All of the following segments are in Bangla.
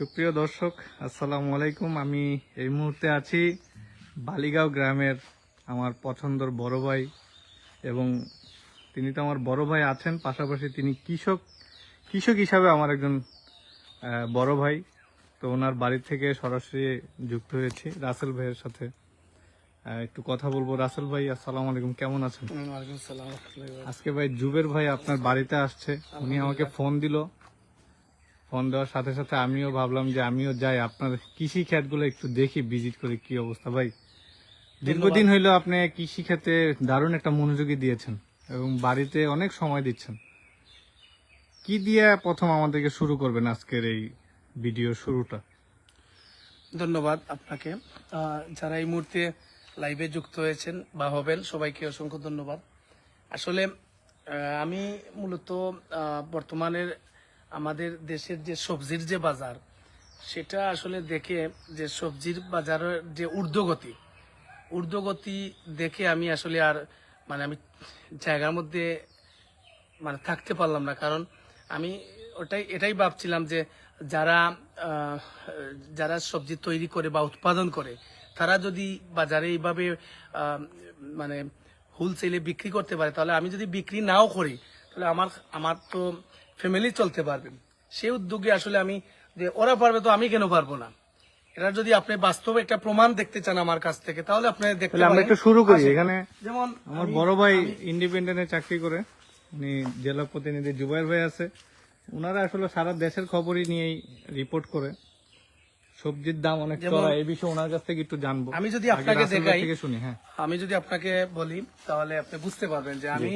সুপ্রিয় দর্শক আসসালামু আলাইকুম। আমি এই মুহূর্তে আছি বালিগাঁও গ্রামের আমার পছন্দর বড় ভাই এবং তিনি তো আমার বড় ভাই আছেন পাশাপাশি তিনি কৃষক কৃষক হিসাবে আমার একজন বড় ভাই। তো ওনার বাড়ি থেকে সরাসরি যুক্ত হয়েছি রাসেল ভাইয়ের সাথে। একটু কথা বলব। রাসেল ভাই আসসালামু আলাইকুম। কেমন আছেন? আজকে ভাই জুবের ভাই আপনার বাড়িতে আসছে। উনি আমাকে ফোন দিল। ফোন দেওয়ার সাথে সাথে আমিও ভাবলাম যে আমিও যাই। আপনার কৃষি ক্ষেতগুলো একটু দেখি ভিজিট করে কি অবস্থা ভাই? দীর্ঘদিন হইল আপনি কৃষি ক্ষেতে দারুণ একটা মনোযোগী দিয়েছেন এবং বাড়িতে অনেক সময় দিচ্ছেন। কি দিয়ে প্রথম আমাদেরকে শুরু করবেন আজকের এই ভিডিও শুরুটা? ধন্যবাদ আপনাকে। যারা এই মুহূর্তে লাইভে যুক্ত হয়েছেন বা হবেন সবাইকে অসংখ্য ধন্যবাদ। আসলে আমি মূলত বর্তমানের আমাদের দেশের যে সবজির যে বাজার, সেটা আসলে দেখে যে সবজির বাজারের যে ঊর্ধ্বগতি ঊর্ধ্বগতি দেখে আমি আসলে আর মানে আমি জায়গার মধ্যে মানে থাকতে পারলাম না। কারণ আমি ওটাই, এটাই ভাবছিলাম যে যারা যারা সবজি তৈরি করে বা উৎপাদন করে, তারা যদি বাজারে এইভাবে মানে হোলসেলে বিক্রি করতে পারে, তাহলে আমি যদি বিক্রি নাও করি, তাহলে আমার আমার তো ফ্যামিলি চলতে পারবে সেই উদ্যোগে আসলে আমি যে ওরা পারবে তো আমি কেন পারব না? এটা যদি আপনি বাস্তবে একটা প্রমাণ দেখতে চান আমার কাছ থেকে তাহলে আপনি দেখতে আমরা একটু শুরু করি। এখানে যেমন আমার বড় ভাই ইন্ডিপেন্ডেন্টে চাকরি করে। উনি জেলা প্রতিনিধি জুবাইর ভাই আছে। ওনারা আসলে সারা দেশের খবরই নিয়েই রিপোর্ট করে। সবজির দাম অনেক চড়া এই বিষয়ে ওনার কাছ থেকে একটু জানব। আমি যদি আপনাকে দেখাই শুনি হ্যাঁ। আমি যদি আপনাকে বলি তাহলে আপনি বুঝতে পারবেন যে আমি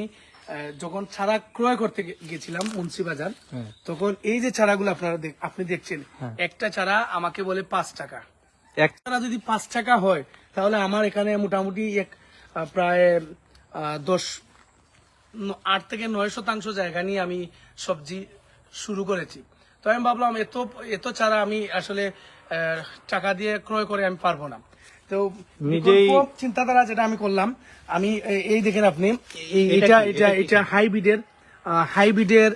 যখন ছাড়া ক্রয় করতে গেছিলাম মুন্সিবাজার হ্যাঁ। তখন এই যে চারাগুলো আপনারা আপনি দেখছেন হ্যাঁ। একটা চারা আমাকে বলে পাঁচ টাকা। এক চারা যদি পাঁচ টাকা হয় তাহলে আমার এখানে মোটামুটি এক প্রায় দশ আট থেকে নয় শতাংশ জায়গা নিয়ে আমি সবজি শুরু করেছি। তো আমি ভাবলাম এত এত চারা আমি আসলে আহ, টাকা দিয়ে ক্রয় করে আমি পারব না। তো নিজেই- চিন্তাধারা যেটা আমি করলাম আমি এই দেখেন আপনি এটা এটা এটা হাইব্রিডের হাইব্রিডের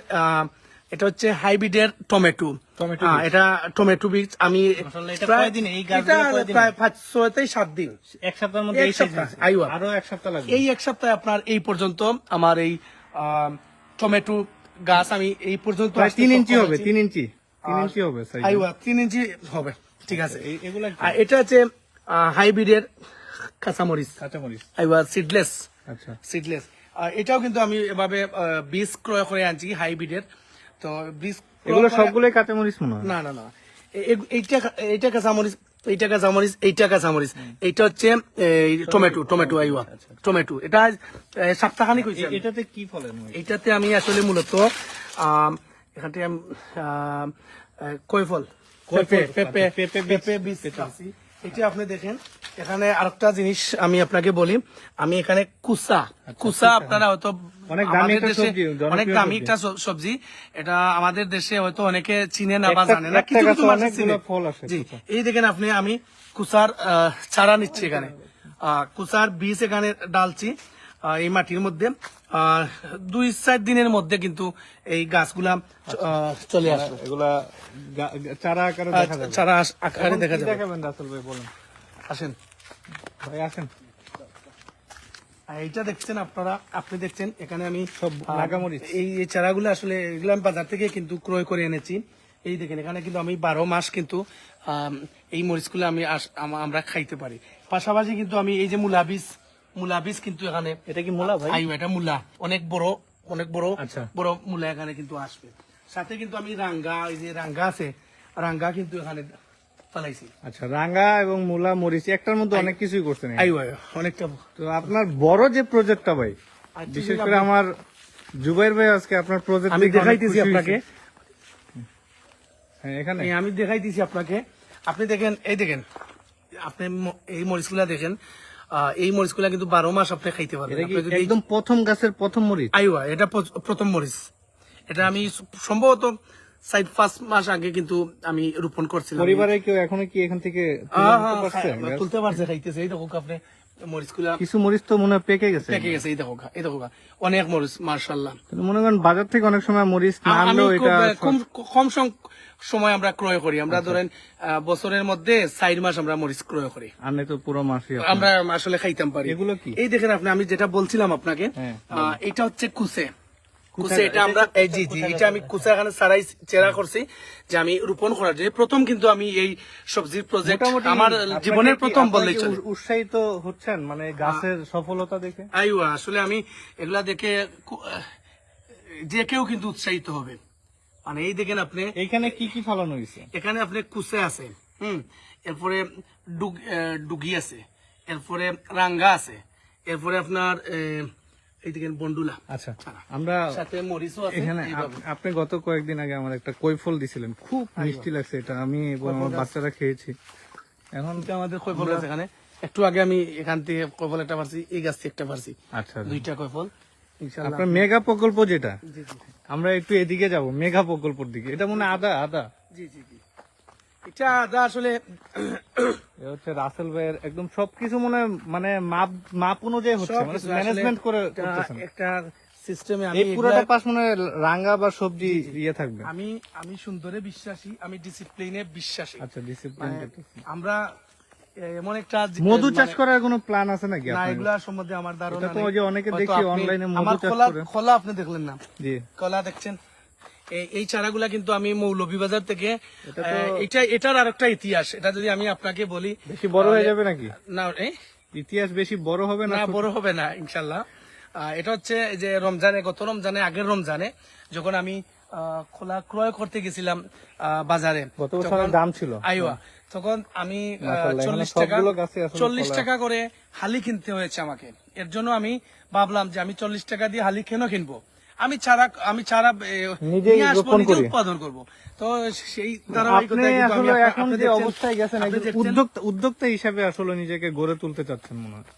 এটা হচ্ছে হাইব্রিডের টমেটো এটা টমেটো বীজ আমি প্রায়-? এই? প্রায় পাঁচ ছয় সাত দিন এক সপ্তাহের মধ্যে এক এই সপ্তাহ। আইওয়া। আরও এক সপ্তাহ লাগবে এই এক সপ্তাহে আপনার এই পর্যন্ত আমার এই টমেটো গাছ আমি এই পর্যন্ত তিন ইঞ্চি হবে তিন ইঞ্চি তিন ইঞ্চি হবে আইওয়া তিন ইঞ্চি হবে ঠিক আছে এগুলা কি? আর এটা হচ্ছে হাইব্রিডের কাঁচামরিচ। কাঁচামরিচ। সিডলেস আচ্ছা। সিডলেস এটাও কিন্তু আমি এভাবে বীজ ক্রয় করে আনছি হাইব্রিডের। তো বীজ এগুলো সবগুলোই কাঁচামরিচ মনে হয়? না না না। এইটা এইটা কাঁচামরিচ এইটা কাঁচামরিচ এইটা কাঁচামরিচ। এইটা হচ্ছে এই, টমেটো। টমেটো আইওয়া। টমেটো। এটা সপ্তাহখানিক হয়েছে। এ- এটাতে কি ফলেন ভাই? এইটাতে আমি আসলে মূলত এখানে কৈফল পেঁপে পেঁপে আচ্ছা, পেঁপে বীজ পেঁপে বীজ চাষি। এটা আপনি দেখেন। এখানে আরেকটা জিনিস আমি আপনাকে বলি। আমি এখানে কুসা। কুসা আপনারা হয়তো আচ্ছা, অনেক দামি একটা সবজি, অনেক দামি একটা সবজি। এটা আমাদের দেশে হয়তো অনেকে চিনে না বা জানে না। কিছু কিছু মানুষ চিনে। জি। এই দেখেন আপনি আমি কুসার আহ, চারা নিচ্ছি এখানে। আহ, কুসার বীজ এখানে ডালছি এই মাটির মধ্যে। দুই চার দিনের মধ্যে কিন্তু এই গাছগুলা চলে আসবে। এগুলা চারা আকারে চারা আকারে দেখা যাবে। দেখাবেন রাসেল ভাই বলেন। আসেন। ভাই আসেন। এইটা দেখছেন আপনারা আপনি দেখছেন এখানে আমি সব নাগামরিচ। এই চারাগুলো আসলে এগুলো আমি বাজার থেকে কিন্তু ক্রয় করে এনেছি। এই দেখেন এখানে কিন্তু আমি বারো মাস কিন্তু এই মরিচগুলো আমি আমরা খাইতে পারি। পাশাপাশি কিন্তু আমি এই যে মূলা বীজ মূলা বীজ কিন্তু এখানে। এটা কি মোলা ভাই? আইও এটা মূলা। অনেক বড় অনেক বড় আচ্ছা। বড় মূলা এখানে কিন্তু আসবে। সাথে কিন্তু আমি রাঙ্গা এই যে রাঙ্গা আছে রাঙ্গা কিন্তু এখানে ফালাইছি। আচ্ছা রাঙ্গা এবং মূলা মরিচ একটার মধ্যে অনেক কিছুই করছেন আইও আইও অনেকটা তো আপনার বড় যে প্রজেক্টটা ভাই বিশেষ করে আমার জুবাইর ভাই আজকে আপনার প্রজেক্ট আমি দেখাইতেছি আপনাকে। হ্যাঁ এখানে? আমি দেখাইতেছি আপনাকে। আপনি দেখেন এই দেখেন আপনি এই মরিচগুলা দেখেন। এই মরিচগুলা কিন্তু বারো মাস আপনি খাইতে পারবেন। একদম প্রথম গাছের প্রথম মরিচ? আইওয়া এটা প্রথম মরিচ। এটা আমি সম্ভবত সাইড পাঁচ মাস আগে কিন্তু আমি রোপণ করছিলাম। পরিবারে কেউ এখনও কি এখান থেকে হ্যাঁ, তুলতে পারছে খাইতেছে। এই রকম আপনি। কিছু মরিচ তো মনে পেকে গেছে। পেকে গেছে এই দেখো এই দেখো অনেক মরিচ মার্শাল্লাহ মনে করেন বাজার থেকে অনেক সময় মরিচ কম সময় আমরা ক্রয় করি। আমরা ধরেন বছরের মধ্যে চার মাস আমরা মরিচ ক্রয় করি। আমি তো পুরো মাস। আমরা আসলে খাইতাম পারি। এগুলো কি? এই দেখেন আপনি আমি যেটা বলছিলাম আপনাকে হ্যাঁ, আহ, এটা হচ্ছে কুসে। কুসে এটা আমরা জি জি এটা আমি কুসে এখানে সারাই চেরা করছি যে আমি রোপণ করার জন্য। প্রথম কিন্তু আমি এই সবজির প্রজেক্ট আমার জীবনের প্রথম আপনাকে বললেই চলে। উৎসাহিত হচ্ছেন? মানে গাছের সফলতা দেখে? আইওয়া আসলে আমি এগুলা দেখে যে কেউ কিন্তু উৎসাহিত হবে। মানে এই দেখেন আপনি এইখানে কি কি ফলানো হয়েছে এখানে আপনি কুসে আছে হুম? এরপরে ডুগ- ডুগি আছে এরপরে রাঙ্গা আছে এরপরে আপনার আহ, এই দেখেন বন্ডুলা। আচ্ছা আমরা সাথে মরিচও আছে এখানে আপনি গত কয়েকদিন আগে আমার একটা কৈফল দিছিলেন খুব মিষ্টি লাগছে এটা। আমি আমার বাচ্চারা খেয়েছি। এখন এটা আমাদের কৈফল আছে এখানে। একটু আগে আমি এখান থেকে কৈফল একটা পারছি এই গাছ থেকে একটা পারছি। আচ্ছা দুইটা কৈফল। আপনার মেগা প্রকল্প যেটা আমরা একটু এদিকে যাব মেগা প্রকল্পর দিকে। এটা মনে হয় আদা আদা? জি জি জি। এটা আদা আসলে হচ্ছে রাসেল ভাইয়ের একদম সবকিছু মনে মানে মাপ মাপ অনুযায়ী হচ্ছে মানে ম্যানেজমেন্ট করে একটা- সিস্টেমে আমি পুরোটা পাশ মানে রাঙ্গা বা সবজি ইয়ে থাকবে। আমি আমি সুন্দরে বিশ্বাসী আমি ডিসিপ্লিনে বিশ্বাসী। আচ্ছা ডিসিপ্লিন মানে আমরা এমন একটা মধু চাষ মানে- করার কোনো প্ল্যান আছে নাকি না এগুলা সম্বন্ধে আমার ধারণা তো অনেকে দেখি অনলাইনে মধু চাষ খোলা করে। আপনি দেখলেন না। জি। কলা দেখছেন। এই- চারাগুলা কিন্তু আমি মৌলভীবাজার থেকে এটা এটার আর একটা ইতিহাস। এটা যদি আমি আপনাকে বলি বেশি বড় হয়ে যাবে নাকি? না ইতিহাস বেশি বড় হবে না বড় হবে না ইনশাল্লাহ এটা হচ্ছে যে রমজানে গত রমজানে আগের রমজানে যখন আমি খোলা ক্রয় করতে গেছিলাম বাজারে গত বছর দাম ছিল। আইওয়া তখন আমি চল্লিশ টাকা চল্লিশ টাকা করে হালি কিনতে হয়েছে আমাকে। এর জন্য আমি ভাবলাম যে আমি চল্লিশ টাকা দিয়ে হালি কেন কিনবো? আমি চারা আমি চারা নিয়ে আসব, নিজে উৎপাদন করব। তো সেই আপনি আসলে এখন যে অবস্থায় গেছেন উদ্যোক্তা উদ্যোক্তা হিসাবে আসলে নিজেকে গড়ে তুলতে চাচ্ছেন মনে হয়।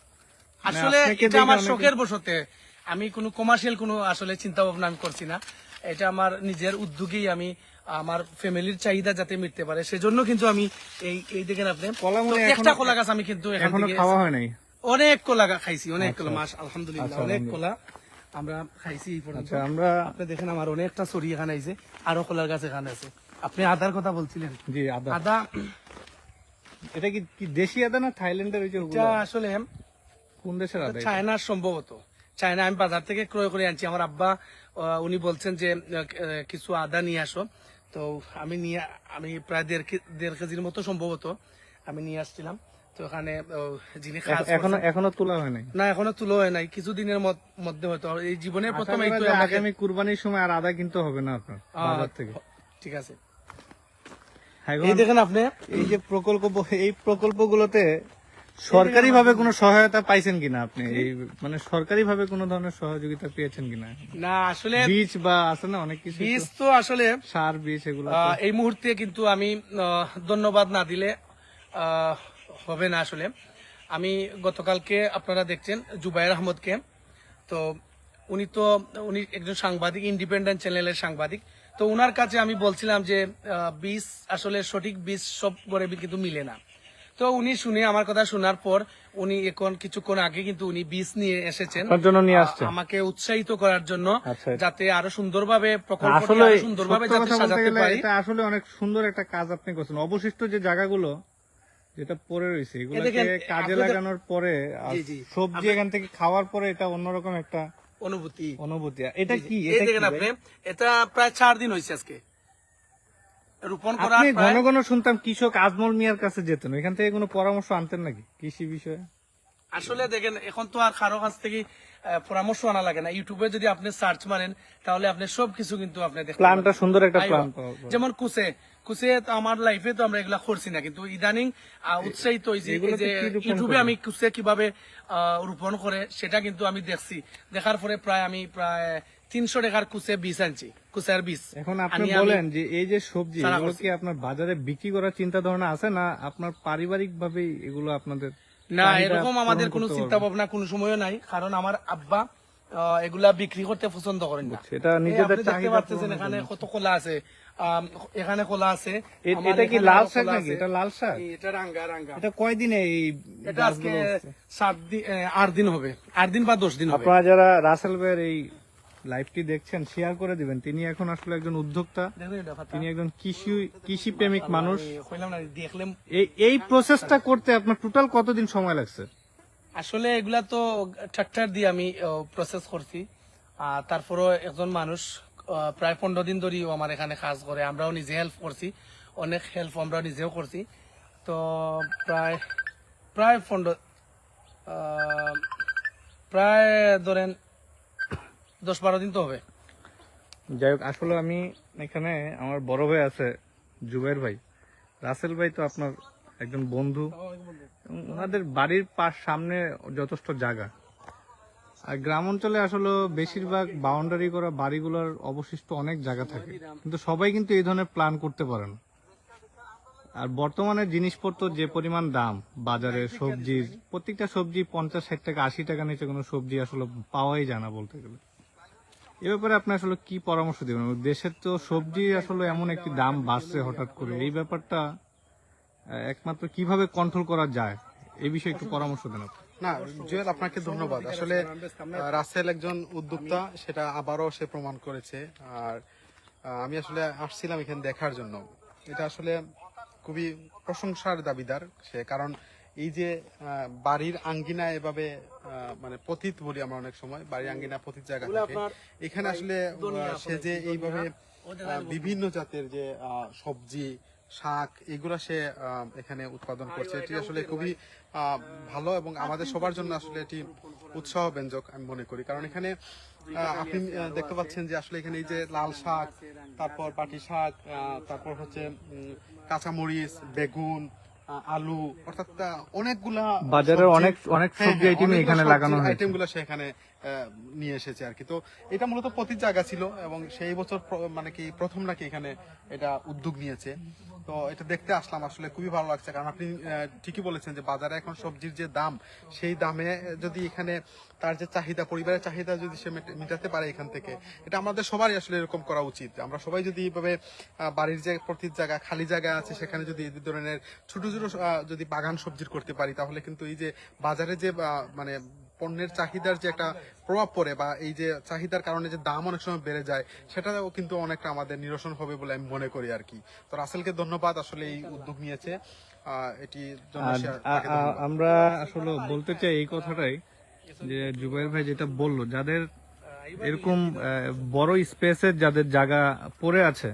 আসলে এটা আমার শখের বসতে আমি কোনো কমার্শিয়াল কোনো আসলে চিন্তা ভাবনা আমি করছি না। এটা আমার নিজের উদ্যোগেই আমি আমার ফ্যামিলির চাহিদা যাতে মিটতে পারে সেজন্য কিন্তু আমি এই এই দেখেন আপনি। মনে একটা কলা গাছ আমি কিন্তু এখান খাওয়া হয় নাই? অনেক কলা খাইছি অনেক কলা মাস আলহামদুলিল্লাহ আচ্ছা, অনেক। কলা। আমরা খাইছি এই আচ্ছা আমরা আপনি দেখেন আমার অনেকটা সরি এখানে আইছে আরও কলার গাছ এখানে আছে। আপনি আদার কথা বলছিলেন। জি আদা। আদা এটা কি কি দেশি আদা না থাইল্যান্ডের ওই যে এটা আসলে কোন দেশের আদা চায়নার সম্ভবত। চায়না আমি বাজার থেকে ক্রয় করে আনছি। আমার আব্বা উনি বলছেন যে কিছু আদা নিয়ে আসো। তো আমি নিয়ে আমি প্রায় দেড় দেড় কেজির মতো সম্ভবত আমি নিয়ে আসছিলাম। তো ওখানে যিনি এখনও এখনও তোলা হয় নাই? না এখনও তুলো হয় নাই কিছুদিনের মধ্যে হয়তো। এই জীবনের প্রথম আশা এই করা তো যায় আমাকে আগামী কুরবানির সময় আর আদা কিনতে হবে না আপনার বাজার থেকে? ঠিক আছে। এই দেখেন আপনি। এই যে প্রকল্প এই প্রকল্পগুলোতে সরকারি ভাবে কোনো সহায়তা পাইছেন কিনা আপনি? এই মানে সরকারি ভাবে কোনো ধরনের সহযোগিতা পেয়েছেন কিনা? না আসলে বীজ বা আছে না অনেক কিছু বীজ তো? আসলে সার বীজ এগুলো এই মুহূর্তে কিন্তু আমি ধন্যবাদ না দিলে আহ, হবে না আসলে। আমি গতকালকে আপনারা দেখছেন জুবাইর আহমদকে। তো উনি তো উনি একজন সাংবাদিক ইন্ডিপেন্ডেন্ট চ্যানেলের সাংবাদিক। তো উনার কাছে আমি বলছিলাম যে বীজ আসলে সঠিক বীজ সব করে কিন্তু মিলে না। তো উনি শুনে আমার কথা শোনার পর উনি এখন কিছুক্ষণ আগে কিন্তু উনি বীজ নিয়ে এসেছেন। আমাকে উৎসাহিত করার জন্য আচ্ছা। যাতে আরও সুন্দরভাবে প্রকল্পটি আরও সুন্দরভাবে যাতে সাজাতে পারি। আসলে অনেক সুন্দর একটা কাজ আপনি করছেন। অবশিষ্ট যে জায়গাগুলো যেটা পরে রয়েছে এগুলোকে কাজে লাগানোর পরে। সবজি এখান থেকে খাওয়ার পরে এটা অন্যরকম একটা অনুভূতি। অনুভূতি। এটা কি? এটা দেখেন আপনি এটা প্রায় চার দিন হয়েছে আজকে। রোপণ করার ঘন ঘন শুনতাম কৃষক আজমল মিয়ার কাছে যেতেন। এখান থেকে কোনো পরামর্শ আনতেন নাকি কৃষি বিষয়ে? আসলে দেখেন এখন তো আর কারও কাছ থেকে পরামর্শ আনা লাগে না। ইউটিউবে যদি আপনি সার্চ মারেন তাহলে আপনি সবকিছু কিন্তু আপনি প্ল্যানটা সুন্দর একটা। প্ল্যান যেমন কুসে কুসে তো আমার লাইফে তো আমরা এগুলা করছি না কিন্তু ইদানিং উৎসাহিত হয়েছি যে ইউটিউবে আমি কুসে কীভাবে রোপণ করে সেটা কিন্তু আমি দেখছি। দেখার পরে প্রায় আমি প্রায় তিনশো টাকার কুসে বীজ আনছি কুসের বীজ। এখন আপনি বলেন যে এই যে সবজি এগুলো কি আপনার বাজারে বিক্রি করার চিন্তা ধারণা আছে না আপনার পারিবারিক ভাবে এগুলো আপনাদের না এরকম আমাদের কোনো চিন্তা ভাবনা কোনো সময়ও নাই কারণ আমার আব্বা এগুলা বিক্রি করতে পছন্দ করেন না। এটা নিজেদের দেখতে পাচ্ছেন এখানে। কত কলা আছে এখানে কলা আছে এটা কি লাল শাক নাকি? এটা লাল শাক? এটা রাঙ্গা রাঙ্গা। এটা কয়দিনে এই এটা আজকে সাত দিন আট দিন হবে। আট দিন বা দশ দিন হবে। আপনারা যারা রাসেল ভাইয়ের এই লাইভটি দেখছেন শেয়ার করে দিবেন। তিনি এখন আসলে একজন উদ্যোক্তা। তিনি একজন কৃষি কৃষি প্রেমিক মানুষ। কইলাম না দেখলে এই এই প্রসেসটা করতে আপনার টোটাল কতদিন সময় লাগছে? আসলে এগুলা তো ট্রাক্টর দিয়ে আমি প্রসেস করছি। আর তারপরও একজন মানুষ প্রায় পনেরো দিন ধরেও আমার এখানে কাজ করে। আমরাও নিজে হেল্প করছি। অনেক হেল্প আমরা নিজেও করছি। তো প্রায় প্রায় পনেরো প্রায় ধরেন দশ বারো দিন তো হবে। যাই হোক আসলে আমি এখানে আমার বড় ভাই আছে জুবের ভাই। রাসেল ভাই তো আপনার একজন বন্ধু। ওনাদের বাড়ির পাশ সামনে যথেষ্ট জায়গা। আর গ্রাম অঞ্চলে আসলে বেশিরভাগ বাউন্ডারি করা বাড়িগুলোর অবশিষ্ট অনেক জায়গা থাকে। কিন্তু সবাই কিন্তু এই ধরনের প্ল্যান করতে পারে না। আর বর্তমানে জিনিসপত্র যে পরিমাণ দাম বাজারে সবজির প্রত্যেকটা সবজি পঞ্চাশ ষাট টাকা আশি টাকা নিচে কোনো সবজি আসলে পাওয়াই যায় না বলতে গেলে। এ ব্যাপারে আপনি আসলে কি পরামর্শ দেবেন? দেশের তো সবজি আসলে এমন একটি দাম বাড়ছে হঠাৎ করে। এই ব্যাপারটা একমাত্র কীভাবে কন্ট্রোল করা যায়? এই বিষয়ে একটু পরামর্শ দেন। না, জুয়েল, আপনাকে ধন্যবাদ। আসলে রাসেল একজন উদ্যোক্তা, সেটা আবারও সে প্রমাণ করেছে। আর আমি আসলে আসছিলাম এখানে দেখার জন্য। এটা আসলে খুবই প্রশংসার দাবিদার সে। কারণ এই যে বাড়ির আঙ্গিনা এভাবে মানে পতিত বলি আমরা অনেক সময় বাড়ির আঙ্গিনা পতিত জায়গা থাকে। এখানে আসলে সে যে এইভাবে বিভিন্ন জাতের যে সবজি শাক এগুলা সে এখানে উৎপাদন করছে। এটি আসলে খুবই আহ, ভালো এবং আমাদের সবার জন্য আসলে এটি উৎসাহ ব্যঞ্জক আমি মনে করি। কারণ এখানে আপনি দেখতে পাচ্ছেন যে আসলে এখানে এই যে লাল শাক তারপর পাটি শাক তারপর হচ্ছে কাঁচামরিচ বেগুন আলু অর্থাৎ অনেকগুলা বাজারের অনেক- অনেক হ্যাঁ, সবজি আইটেম এখানে লাগানো হয় আইটেমগুলো গুলো সে এখানে আহ, নিয়ে এসেছে আর কি। তো এটা মূলত প্রতি জায়গা ছিল এবং সেই বছর মানে কি প্রথম নাকি এখানে এটা উদ্যোগ নিয়েছে। তো এটা দেখতে আসলাম, আসলে খুবই ভালো লাগছে। কারণ আপনি ঠিকই বলেছেন যে বাজারে এখন সবজির যে দাম, সেই দামে যদি এখানে তার যে চাহিদা, পরিবারের চাহিদা যদি সে মেট- মেটাতে পারে এখান থেকে, এটা আমাদের সবারই আসলে এরকম করা উচিত। আমরা সবাই যদি এইভাবে বাড়ির যে প্রতি জায়গা, খালি জায়গা আছে, সেখানে যদি এই ধরনের ছোট ছোট যদি বাগান সবজির করতে পারি, তাহলে কিন্তু এই যে বাজারে যে মানে পণ্যের চাহিদার যে একটা প্রভাব পড়ে বা এই যে চাহিদার কারণে যে দাম অনেক সময় বেড়ে যায় সেটাও কিন্তু অনেকটা আমাদের নিরসন হবে বলে আমি মনে করি আর কি তো রাসেলকে ধন্যবাদ আসলে এই উদ্যোগ নিয়েছে এটি। আমরা আসলে বলতে চাই এই কথাটাই যে জুবাইর ভাই যেটা বলল যাদের এরকম বড় স্পেসের যাদের জায়গা পড়ে আছে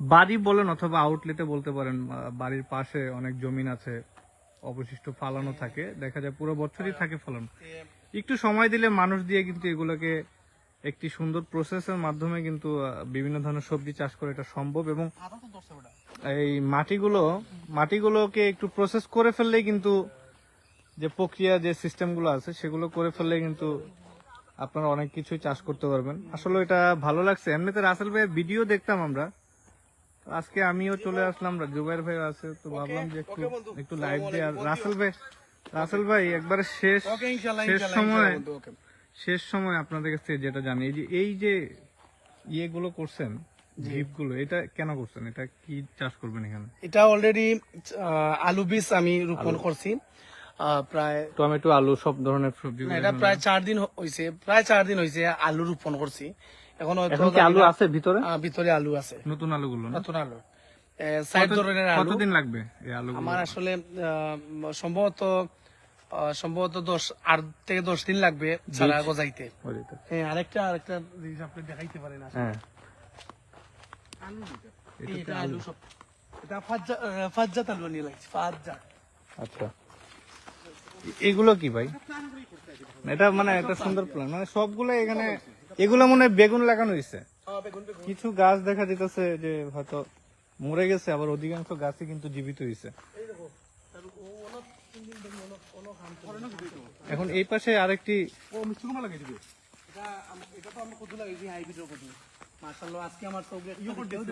বাড়ি বলেন অথবা আউটলেটে বলতে পারেন বাড়ির পাশে অনেক জমিন আছে অবশিষ্ট ফালানো থাকে। দেখা যায় পুরো বছরই থাকে ফলানো। একটু সময় দিলে মানুষ দিয়ে কিন্তু এগুলোকে একটি সুন্দর প্রসেসের মাধ্যমে কিন্তু বিভিন্ন ধরনের সবজি চাষ করে এটা সম্ভব এবং এই মাটিগুলো, মাটিগুলোকে একটু প্রসেস করে ফেললেই কিন্তু যে প্রক্রিয়া, যে সিস্টেমগুলো আছে, সেগুলো করে ফেললে কিন্তু আপনারা অনেক কিছুই চাষ করতে পারবেন। আসলে এটা ভালো লাগছে। এমনিতে রাসেল ভাইয়ের ভিডিও দেখতাম আমরা। আজকে আমিও চলে আসলাম জুবাইর ভাই আছে তো ভাবলাম যে একটু একটু লাইভ দিয়ে আর রাসেল ভাই রাসেল ভাই একবারে শেষ শেষ সময়। শেষ সময় আপনাদের কাছে যেটা জানি এই যে এই যে ইয়েগুলো করছেন জিপগুলো এটা কেন করছেন? এটা কি চাষ করবেন এখানে? এটা অলরেডি আলু বীজ আমি রোপণ করছি আহ, প্রায় টমেটো আলু সব ধরনের সবজি এটা প্রায় চার দিন হয়েছে প্রায় চার দিন হয়েছে আলু রোপণ করছি। এখন এখন কি আলু আছে ভিতরে? ভিতরে আলু আছে। নতুন আলুগুলো না? নতুন আলু। সাইড ধরনের আলু। কতদিন লাগবে এই আলুগুলো? আমার আসলে সম্ভবত সম্ভবত দশ আট থেকে দশ দিন লাগবে ছাড়া গজাইতে। হ্যাঁ আরেকটা আরেকটা জিনিস আপনি দেখাইতে পারেন আসলে। হ্যাঁ। এই এটা আলু। সব। এটা ফাজ্জা আলু নিয়ে লাগছে ফাজ্জাত আচ্ছা। এগুলো কি ভাই? এটা মানে একটা সুন্দর প্ল্যান মানে সবগুলো এখানে এগুলো মনে হয় বেগুন লাগানো হয়েছে কিছু গাছ দেখা যেতেছে যে হয়তো মরে গেছে আবার অধিকাংশ গাছই কিন্তু জীবিত হয়েছে এখন এই পাশে আরেকটি ও মিষ্টি কুমড়া লাগিয়ে দিবে। এটা এটা তো আমরা লাগাইছি হাইব্রিড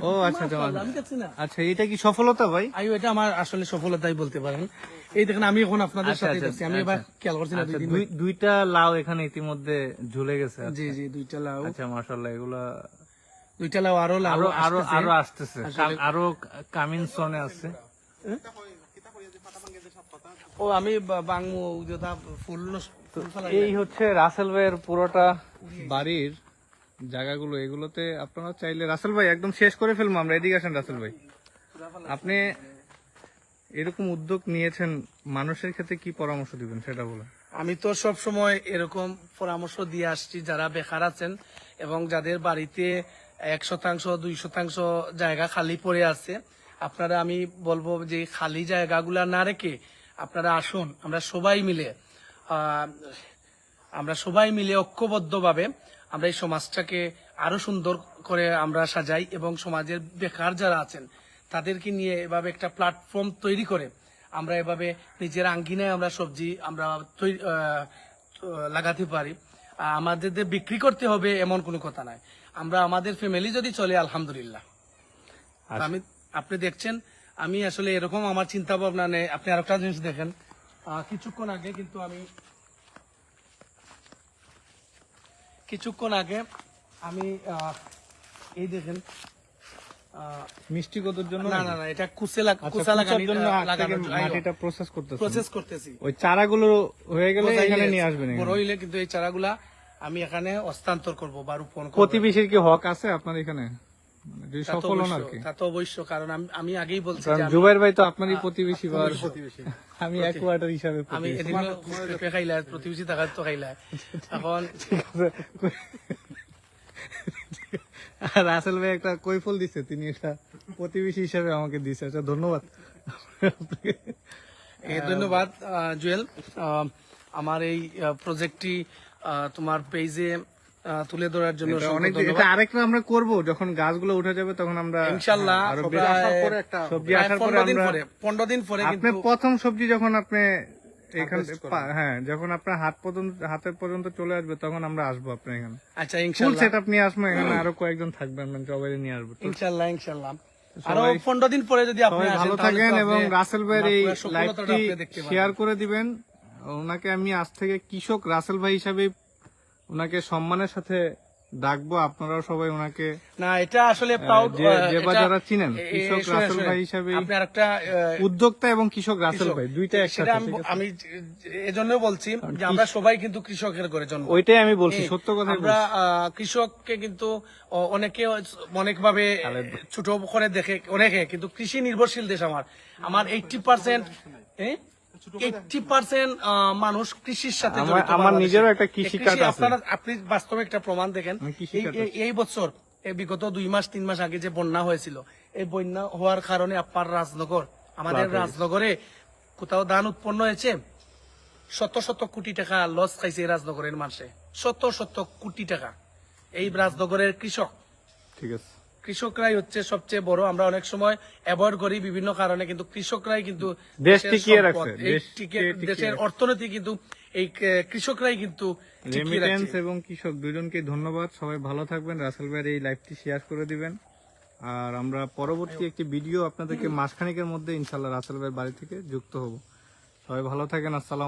ও আচ্ছা আচ্ছা আমি দেখছি না। এটা কি সফলতা ভাই? আইও এটা আমার আসলে সফলতাই বলতে পারেন। এই দেখেন আমি এখন আপনাদের সাথে আমি এবার খেয়াল করছি না দুই দিন দুই- দুইটা লাউ এখানে ইতিমধ্যে ঝুলে গেছে জি জি দুইটা লাউ। আচ্ছা মাশাল্লাহ এগুলা দুইটা লাউ আরও লাউ আরও আরও আসতেছে। আরও সনে আছে। ও আমি বাংমু ফুল এই হচ্ছে রাসেল ভাইয়ের পুরোটা বাড়ির জায়গাগুলো, এগুলোতে আপনারা চাইলে রাসেল ভাই একদম শেষ করে ফেলব, আমরা এদিকে আসেন রাসেল ভাই। আপনি এরকম উদ্যোগ নিয়েছেন, মানুষের ক্ষেত্রে কি পরামর্শ দিবেন সেটা বলেন। আমি তো সব সময় এরকম পরামর্শ দিয়ে আসছি, যারা বেকার আছেন এবং যাদের বাড়িতে এক শতাংশ, দুই শতাংশ জায়গা খালি পড়ে আছে, আপনারা আমি বলব যে খালি জায়গাগুলা না রেখে আপনারা আসুন, আমরা সবাই মিলে আমরা সবাই মিলে ঐক্যবদ্ধভাবে আমরা এই সমাজটাকে আরও সুন্দর করে আমরা সাজাই এবং সমাজের বেকার যারা আছেন তাদেরকে নিয়ে এভাবে একটা প্ল্যাটফর্ম তৈরি করে আমরা এভাবে নিজের আঙ্গিনায় আমরা সবজি আমরা লাগাতে পারি। আমাদের বিক্রি করতে হবে এমন কোনো কথা নাই। আমরা আমাদের ফ্যামিলি যদি চলে আলহামদুলিল্লাহ। আমি আপনি দেখছেন আমি আসলে এরকম আমার চিন্তা ভাবনা নেই। আপনি আরেকটা জিনিস দেখেন। কিছুক্ষণ আগে কিন্তু আমি কিছুক্ষণ আগে আমি এই দেখেন মিষ্টি কতর জন্য না না না এটা আচ্ছা, কুচা জন্য আগ লাগানোর জন্য মাটিটা প্রসেস করতেছে। প্রসেস করতেছি। ওই চারাগুলো হয়ে গেলে এখানে নিয়ে আসবেন বড় হইলে কিন্তু এই চারাগুলা আমি এখানে হস্তান্তর করব বা রোপণ করব। প্রতিবেশীর কি হক আছে আপনার এখানে? মানে যদি সফল হন আর কি। তা তো অবশ্য কারণ আমি আগেই বলছি জুবাইর ভাই তো আপনারই প্রতিবেশী বা প্রতিবেশী। আমি এক কোয়ার্টার হিসাবে আমি। এদিন পেঁপে খাইলাই প্রতিবেশী থাকার তো খাইলাই এখন আর রাসেল ভাই একটা কৈফল দিচ্ছে তিনি এটা প্রতিবেশী হিসাবে আমাকে দিচ্ছে আচ্ছা ধন্যবাদ। ধন্যবাদ আহ, জুয়েল। আহ, আমার এই আহ, প্রজেক্টটি আহ, তোমার পেজে তুলে ধরার জন্য এটা আরেকটা আমরা করব যখন গাছগুলো উঠে যাবে তখন আমরা একটা সবজি আসার পরে পনেরো দিন আমরা পরে পনেরো দিন পরে আপনি প্রথম সবজি যখন আপনি এখান হ্যাঁ যখন আপনার হাত পর্যন্ত হাতের পর্যন্ত চলে আসবে তখন আমরা আসব আপনার এখানে। আচ্ছা নিয়ে আসব এখানে আরও কয়েকজন থাকবেন আমরা সবাই নিয়ে আসব। তো ইনশাল্লাহ ইনশাল্লাহ। আরও পনেরো দিন পরে যদি আপনি ভালো থাকেন এবং রাসেল ভাইয়ের এই লাইভটি। শেয়ার করে দিবেন। ওনাকে আমি আজ থেকে কৃষক রাসেল ভাই হিসাবে ওনাকে সম্মানের সাথে ডাকবো আপনারাও সবাই ওনাকে না এটা আসলে প্রাউড যে- যে যারা চিনেন, কৃষক রাসেল ভাই আপনি আরেকটা উদ্যোক্তা এবং কৃষক রাসেল ভাই দুইটা একসাথে আমি এজন্য বলছি যে আমরা সবাই কিন্তু কৃষকের করে জন্ম। ওইটাই আমি বলছি সত্য কথা আমরা কৃষককে কিন্তু অনেকে অনেক ভাবে ছোট করে দেখে অনেকে কিন্তু কৃষি নির্ভরশীল দেশ আমার। আমার এইটটি পার্সেন্ট এইটটি পার্সেন্ট মানুষ কৃষির সাথে আমার-। নিজেরও একটা কৃষি আপনারা আপনি বাস্তবে একটা প্রমাণ দেখেন। এই বছর বিগত দুই মাস তিন মাস আগে যে বন্যা হয়েছিল এই বন্যা হওয়ার কারণে আপনার রাজনগর আমাদের রাজনগরে কোথাও ধান উৎপন্ন হয়েছে। শত শত কোটি টাকা লস খাইছে এই রাজনগরের মানুষে। শত শত কোটি টাকা। এই রাজনগরের কৃষক। ঠিক আছে। কৃষকরাই হচ্ছে সবচেয়ে বড়। আমরা অনেক সময় অ্যাভয়েড করি বিভিন্ন কারণে কিন্তু কৃষকরাই কিন্তু দেশের অর্থনীতি কিন্তু এই কৃষকরাই কিন্তু রেমিটেন্স এবং কৃষক দুজনকে ধন্যবাদ। সবাই ভালো থাকবেন। রাসেল ভাইয়ের এই লাইভটি শেয়ার করে দিবেন। আর আমরা পরবর্তী একটি ভিডিও আপনাদেরকে মাসখানিকের মধ্যে ইনশাল্লাহ রাসেল ভাইয়ের বাড়ি থেকে যুক্ত হব। সবাই ভালো থাকেন। আসসালাম